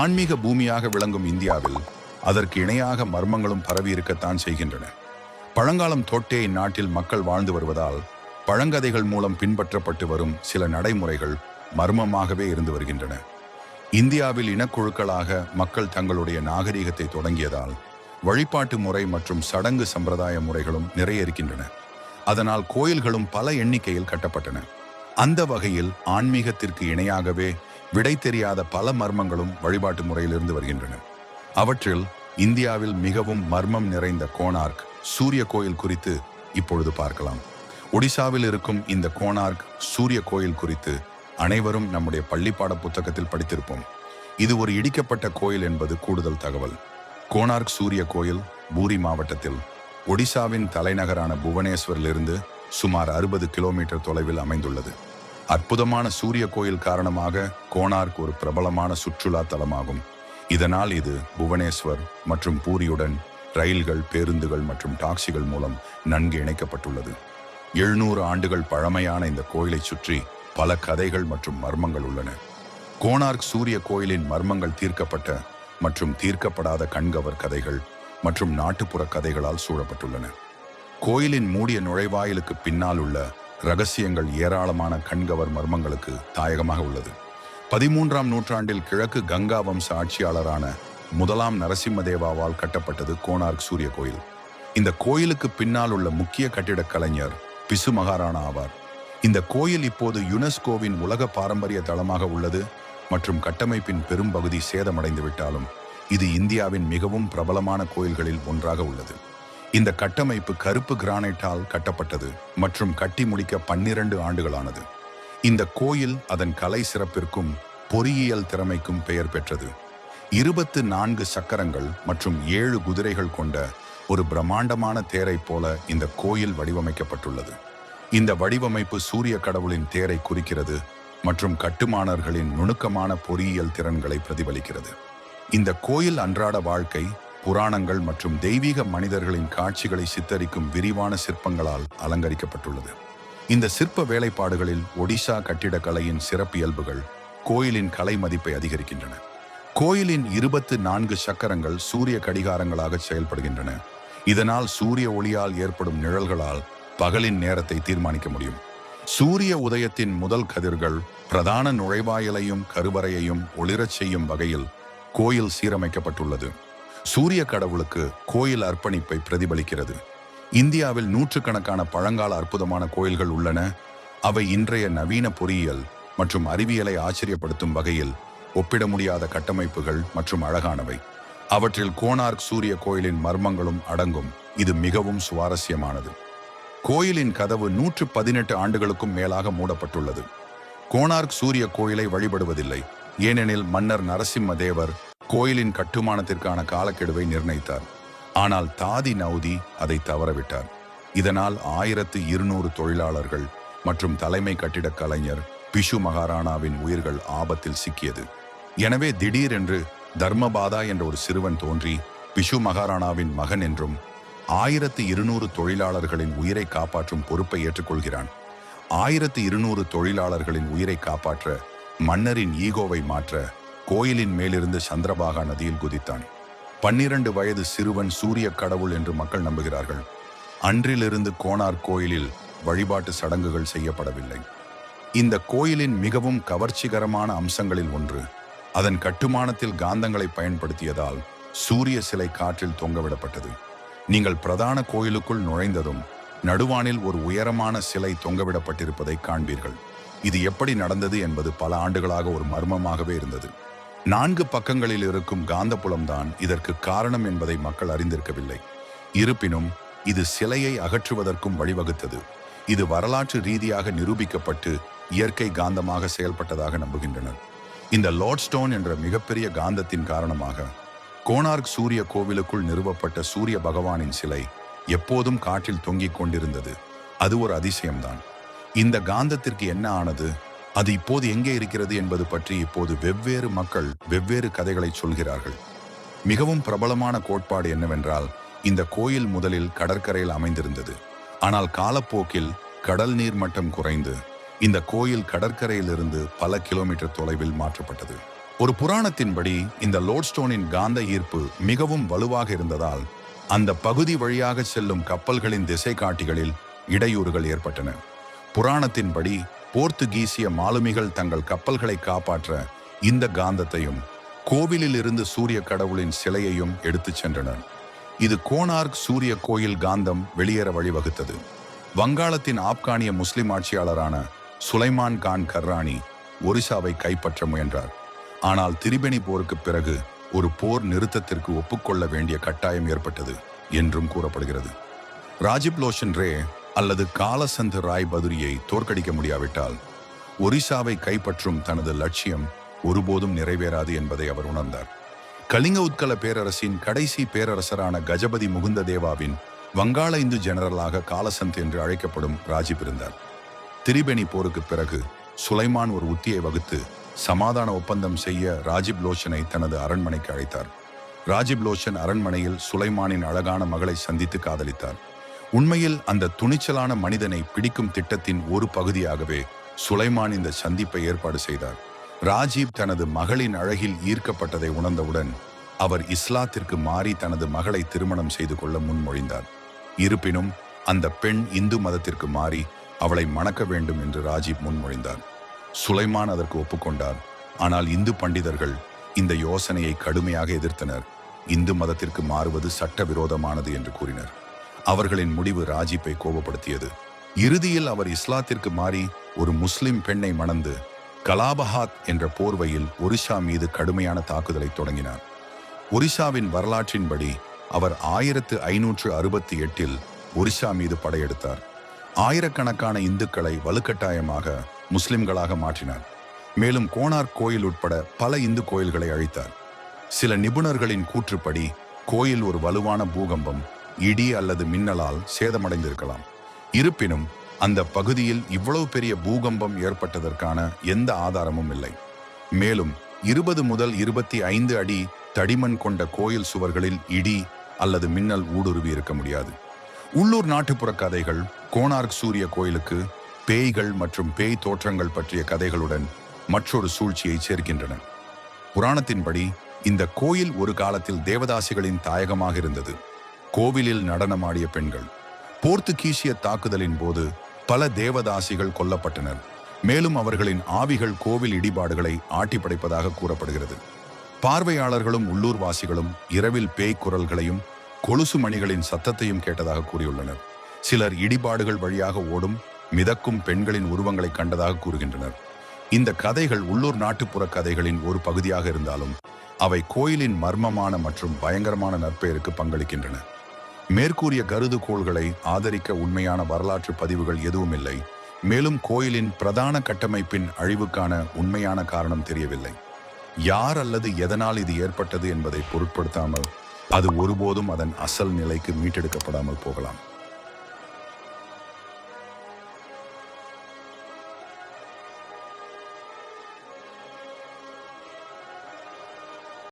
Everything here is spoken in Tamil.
ஆன்மீக பூமியாக விளங்கும் இந்தியாவில் அதற்கு இணையாக மர்மங்களும் பரவி இருக்கத்தான் செய்கின்றன. பழங்காலம் தொட்டே இந்நாட்டில் மக்கள் வாழ்ந்து வருவதால் பழங்கதைகள் மூலம் பின்பற்றப்பட்டு வரும் சில நடைமுறைகள் மர்மமாகவே இருந்து வருகின்றன. இந்தியாவில் இனக்குழுக்களாக மக்கள் தங்களுடைய நாகரிகத்தை தொடங்கியதால் வழிபாட்டு முறை மற்றும் சடங்கு சம்பிரதாய முறைகளும் நிறைய இருக்கின்றன அதனால் கோயில்களும் பல எண்ணிக்கையில் கட்டப்பட்டன. அந்த வகையில் ஆன்மீகத்திற்கு இணையாகவே விடை தெரியாத பல மர்மங்களும் வழிபாட்டு முறையிலிருந்து வருகின்றன. அவற்றில் இந்தியாவில் மிகவும் மர்மம் நிறைந்த கோனார்க் சூரிய கோயில் குறித்து இப்பொழுது பார்க்கலாம். ஒடிசாவில் இருக்கும் இந்த கோனார்க் சூரிய கோயில் குறித்து அனைவரும் நம்முடைய பள்ளிப்பாட புத்தகத்தில் படித்திருப்போம். இது ஒரு இடிக்கப்பட்ட கோயில் என்பது கூடுதல் தகவல். கோனார்க் சூரிய கோயில் பூரி மாவட்டத்தில் ஒடிசாவின் தலைநகரான புவனேஸ்வரிலிருந்து சுமார் அறுபது கிலோமீட்டர் தொலைவில் அமைந்துள்ளது. அற்புதமான சூரிய கோயில் காரணமாக கோனார்க் ஒரு பிரபலமான சுற்றுலா தலமாகும். இதனால் இது புவனேஸ்வர் மற்றும் பூரியுடன் ரயில்கள் பேருந்துகள் மற்றும் டாக்ஸிகள் மூலம் நன்கு இணைக்கப்பட்டுள்ளது. எழுநூறு ஆண்டுகள் பழமையான இந்த கோயிலை சுற்றி பல கதைகள் மற்றும் மர்மங்கள் உள்ளன. கோனார்க் சூரிய கோயிலின் மர்மங்கள் தீர்க்கப்பட்ட மற்றும் தீர்க்கப்படாத கண்கவர் கதைகள் மற்றும் நாட்டுப்புற கதைகளால் சூழப்பட்டுள்ளன. கோயிலின் மூடிய நுழைவாயிலுக்கு பின்னால் உள்ள ரகசியங்கள் ஏராளமான கண்கவர் மர்மங்களுக்கு தாயகமாக உள்ளது. பதிமூன்றாம் நூற்றாண்டில் கிழக்கு கங்கா வம்ச ஆட்சியாளரான முதலாம் நரசிம்மதேவாவால் கட்டப்பட்டது கோனார்க் சூரிய கோயில். இந்த கோயிலுக்கு பின்னால் உள்ள முக்கிய கட்டிடக் கலைஞர் பிசு மகாராணா ஆவார். இந்த கோயில் இப்போது யுனெஸ்கோவின் உலக பாரம்பரிய தளமாக உள்ளது மற்றும் கட்டமைப்பின் பெரும்பகுதி சேதமடைந்து விட்டாலும் இது இந்தியாவின் மிகவும் பிரபலமான கோயில்களில் ஒன்றாக உள்ளது. இந்த கட்டமைப்பு கருப்பு கிரானைட்டால் கட்டப்பட்டது மற்றும் கட்டி முடிக்க பன்னிரண்டு ஆண்டுகளானது. இந்த கோயில் அதன் கலை சிறப்பிற்கும் பொறியியல் திறமைக்கும் பெயர் பெற்றது. இருபத்து நான்கு சக்கரங்கள் மற்றும் ஏழு குதிரைகள் கொண்ட ஒரு பிரம்மாண்டமான தேரைப் போல இந்த கோயில் வடிவமைக்கப்பட்டுள்ளது. இந்த வடிவமைப்பு சூரிய கடவுளின் தேரை குறிக்கிறது மற்றும் கட்டுமானர்களின் நுணுக்கமான பொறியியல் திறன்களை பிரதிபலிக்கிறது. இந்த கோயில் அன்றாட வாழ்க்கை புராணங்கள் மற்றும் தெய்வீக மனிதர்களின் காட்சிகளை சித்தரிக்கும் விரிவான சிற்பங்களால் அலங்கரிக்கப்பட்டுள்ளது. இந்த சிற்ப வேலைப்பாடுகளில் ஒடிசா கட்டிடக்கலையின் சிறப்பியல்புகள் கோயிலின் கலை மதிப்பை அதிகரிக்கின்றன. கோயிலின் இருபத்து நான்கு சக்கரங்கள் சூரிய கடிகாரங்களாக செயல்படுகின்றன. இதனால் சூரிய ஒளியால் ஏற்படும் நிழல்களால் பகலின் நேரத்தை தீர்மானிக்க முடியும். சூரிய உதயத்தின் முதல் கதிர்கள் பிரதான நுழைவாயிலையும் கருவறையையும் ஒளிரச் செய்யும் வகையில் கோயில் சீரமைக்கப்பட்டுள்ளது. சூரிய கடவுளுக்கு கோயில் அர்ப்பணிப்பை பிரதிபலிக்கிறது. இந்தியாவில் நூற்றுக்கணக்கான பழங்கால அற்புதமான கோயில்கள் உள்ளன. அவை இன்றைய நவீன பொறியியல் மற்றும் அறிவியலை ஆச்சரியப்படுத்தும் வகையில் ஒப்பிட முடியாத கட்டமைப்புகள் மற்றும் அழகானவை. அவற்றில் கோனார்க் சூரிய கோயிலின் மர்மங்களும் அடங்கும். இது மிகவும் சுவாரஸ்யமானது. கோயிலின் கதவு நூற்று பதினெட்டு ஆண்டுகளுக்கும் மேலாக மூடப்பட்டுள்ளது. கோனார்க் சூரிய கோயிலை வழிபடுவதில்லை. ஏனெனில் மன்னர் நரசிம்ம தேவர் கோயிலின் கட்டுமானத்திற்கான காலக்கெடுவை நிர்ணயித்தார். ஆனால் தாதி நவுதி அதை தவறவிட்டார். இதனால் ஆயிரத்து இருநூறு தொழிலாளர்கள் மற்றும் தலைமை கட்டிடக் கலைஞர் பிஷு மகாராணாவின் உயிர்கள் ஆபத்தில் சிக்கியது. எனவே திடீரென்று தர்மபாதா என்ற ஒரு சிறுவன் தோன்றி பிஷு மகாராணாவின் மகன் என்றும் ஆயிரத்து இருநூறு தொழிலாளர்களின் உயிரை காப்பாற்றும் பொறுப்பை ஏற்றுக்கொள்கிறான். ஆயிரத்து இருநூறு தொழிலாளர்களின் உயிரை காப்பாற்ற மன்னரின் ஈகோவை மாற்ற கோயிலின் மேலிருந்து சந்திரபாகா நதியில் குதித்தான். பன்னிரண்டு வயது சிறுவன் சூரிய கடவுள் என்று மக்கள் நம்புகிறார்கள். அன்றிலிருந்து கோனார் கோயிலில் வழிபாட்டு சடங்குகள் செய்யப்படவில்லை. இந்த கோயிலின் மிகவும் கவர்ச்சிகரமான அம்சங்களில் ஒன்று அதன் கட்டுமானத்தில் காந்தங்களை பயன்படுத்தியதால் சூரிய சிலை காற்றில் தொங்கவிடப்பட்டது. நீங்கள் பிரதான கோயிலுக்குள் நுழைந்ததும் நடுவானில் ஒரு உயரமான சிலை தொங்கவிடப்பட்டிருப்பதை காண்பீர்கள். இது எப்படி நடந்தது என்பது பல ஆண்டுகளாக ஒரு மர்மமாகவே இருந்தது. நான்கு பக்கங்களில் இருக்கும் காந்தப்புலம்தான் இதற்கு காரணம் என்பதை மக்கள் அறிந்திருக்கவில்லை. இருப்பினும் இது சிலையை அகற்றுவதற்கும் வழிவகுத்தது. இது வரலாற்று ரீதியாக நிரூபிக்கப்பட்டு இயற்கை காந்தமாக செயல்பட்டதாக நம்புகின்றனர். இந்த லார்ட்ஸ்டோன் என்ற மிகப்பெரிய காந்தத்தின் காரணமாக கோனார்க் சூரிய கோவிலுக்குள் நிறுவப்பட்ட சூரிய பகவானின் சிலை எப்போதும் காற்றில் தொங்கிக் கொண்டிருந்தது. அது ஒரு அதிசயம்தான். இந்த காந்தத்திற்கு என்ன ஆனது? அது இப்போது எங்கே இருக்கிறது என்பது பற்றி இப்போது வெவ்வேறு மக்கள் வெவ்வேறு கதைகளை சொல்கிறார்கள். மிகவும் பிரபலமான கோட்பாடு என்னவென்றால் இந்த கோயில் முதலில் கடற்கரையில் அமைந்திருந்தது. ஆனால் காலப்போக்கில் கடல் நீர் மட்டம் குறைந்து இந்த கோயில் கடற்கரையிலிருந்து பல கிலோமீட்டர் தொலைவில் மாற்றப்பட்டது. ஒரு புராணத்தின்படி இந்த லோட்ஸ்டோனின் காந்த ஈர்ப்பு மிகவும் வலுவாக இருந்ததால் அந்த பகுதி வழியாக செல்லும் கப்பல்களின் திசை காட்டிகளில் இடையூறுகள் ஏற்பட்டன. புராணத்தின்படி போர்த்துகீசிய மாலுமிகள் தங்கள் கப்பல்களை காப்பாற்ற இந்த காந்தத்தையும் கோவிலில் இருந்து சூரிய கடவுளின் சிலையையும் எடுத்துச் சென்றனர். இது கோனார்க் சூரிய கோயில் காந்தம் வெளியேற வழிவகுத்தது. வங்காளத்தின் ஆப்கானிய முஸ்லிம் ஆட்சியாளரான சுலைமான் கான் கர்ரானி ஒரிசாவை கைப்பற்ற முயன்றார். ஆனால் திரிபெனி போருக்கு பிறகு ஒரு போர் நிறுத்தத்திற்கு ஒப்புக்கொள்ள வேண்டிய கட்டாயம் ஏற்பட்டது என்றும் கூறப்படுகிறது. ராஜிப் லோஷன் ரே அல்லது காலசந்த் ராய் பதுரியை தோற்கடிக்க முடியாவிட்டால் ஒரிசாவை கைப்பற்றும் தனது லட்சியம் ஒருபோதும் நிறைவேறாது என்பதை அவர் உணர்ந்தார். கலிங்க உத்கல பேரரசின் கடைசி பேரரசரான கஜபதி முகுந்த தேவாவின் வங்காள இந்து ஜெனரலாக காலசந்த் என்று அழைக்கப்படும் ராஜிப் இருந்தார் திரிபெனி போருக்கு பிறகு சுலைமான் ஒரு உத்தியை வகுத்து சமாதான ஒப்பந்தம் செய்ய ராஜிப் லோஷனை தனது அரண்மனைக்கு அழைத்தார். ராஜிப் லோஷன் அரண்மனையில் சுலைமானின் அழகான மகளை சந்தித்து காதலித்தார். உண்மையில் அந்த துணிச்சலான மனிதனை பிடிக்கும் திட்டத்தின் ஒரு பகுதியாகவே சுலைமான் இந்த சந்திப்பை ஏற்பாடு செய்தார். ராஜீவ் தனது மகளின் அழகில் ஈர்க்கப்பட்டதை உணர்ந்தவுடன் அவர் இஸ்லாத்திற்கு மாறி தனது மகளை திருமணம் செய்து கொள்ள முன்மொழிந்தார். இருப்பினும் அந்த பெண் இந்து மதத்திற்கு மாறி அவளை மணக்க வேண்டும் என்று ராஜீவ் முன்மொழிந்தார். சுலைமான் அதற்கு ஒப்புக்கொண்டார். ஆனால் இந்து பண்டிதர்கள் இந்த யோசனையை கடுமையாக எதிர்த்தனர். இந்து மதத்திற்கு மாறுவது சட்டவிரோதமானது என்று கூறினர். அவர்களின் முடிவு ராஜீப்பை கோபப்படுத்தியது. இறுதியில் அவர் இஸ்லாத்திற்கு மாறி ஒரு முஸ்லிம் பெண்ணை மணந்து கலாபஹாத் என்ற போர்வையில் ஒரிஷா மீது கடுமையான தாக்குதலை தொடங்கினார். ஒரிஷாவின் வரலாற்றின்படி அவர் ஆயிரத்து ஐநூற்று அறுபத்தி எட்டில் ஒரிஷா மீது படையெடுத்தார். ஆயிரக்கணக்கான இந்துக்களை வலுக்கட்டாயமாக முஸ்லிம்களாக மாற்றினார். மேலும் கோனார்க் கோயில் உட்பட பல இந்து கோயில்களை அழித்தார். சில நிபுணர்களின் கூற்றுப்படி கோயில் ஒரு வலுவான பூகம்பம் இடி அல்லது மின்னலால் சேதமடைந்திருக்கலாம். இருப்பினும் அந்த பகுதியில் இவ்வளவு பெரிய பூகம்பம் ஏற்பட்டதற்கான எந்த ஆதாரமும் இல்லை. மேலும் இருபது முதல் இருபத்தி ஐந்து அடி தடிமன் கொண்ட கோயில் சுவர்களில் இடி அல்லது மின்னல் ஊடுருவி இருக்க முடியாது. உள்ளூர் நாட்டுப்புற கதைகள் கோனார்க் சூரிய கோயிலுக்கு பேய்கள் மற்றும் பேய் தோற்றங்கள் பற்றிய கதைகளுடன் மற்றொரு சூழ்ச்சியை சேர்க்கின்றன. புராணத்தின்படி இந்த கோயில் ஒரு காலத்தில் தேவதாசிகளின் தாயகமாக இருந்தது. கோவிலில் நடனமாடிய பெண்கள் போர்த்துகீசிய தாக்குதலின் போது பல தேவதாசிகள் கொல்லப்பட்டனர். மேலும் அவர்களின் ஆவிகள் கோவில் இடிபாடுகளை ஆட்டி படைப்பதாக கூறப்படுகிறது. பார்வையாளர்களும் உள்ளூர்வாசிகளும் இரவில் பேய் குரல்களையும் கொலுசு மணிகளின் சத்தத்தையும் கேட்டதாக கூறியுள்ளனர். சிலர் இடிபாடுகள் வழியாக ஓடும் மிதக்கும் பெண்களின் உருவங்களை கண்டதாக கூறுகின்றனர். இந்த கதைகள் உள்ளூர் நாட்டுப்புற கதைகளின் ஒரு பகுதியாக இருந்தாலும் அவை கோயிலின் மர்மமான மற்றும் பயங்கரமான நற்பெயருக்கு பங்களிக்கின்றன. மேற்கூறிய கருதுகோள்களை ஆதரிக்க உண்மையான வரலாற்று பதிவுகள் எதுவும் இல்லை. மேலும் கோயிலின் பிரதான கட்டமைப்பின் அழிவுக்கான உண்மையான காரணம் தெரியவில்லை. யார் அல்லது எதனால் இது ஏற்பட்டது என்பதை பொருட்படுத்தாமல் அது ஒருபோதும் அதன் அசல் நிலைக்கு மீட்டெடுக்கப்படாமல் போகலாம்.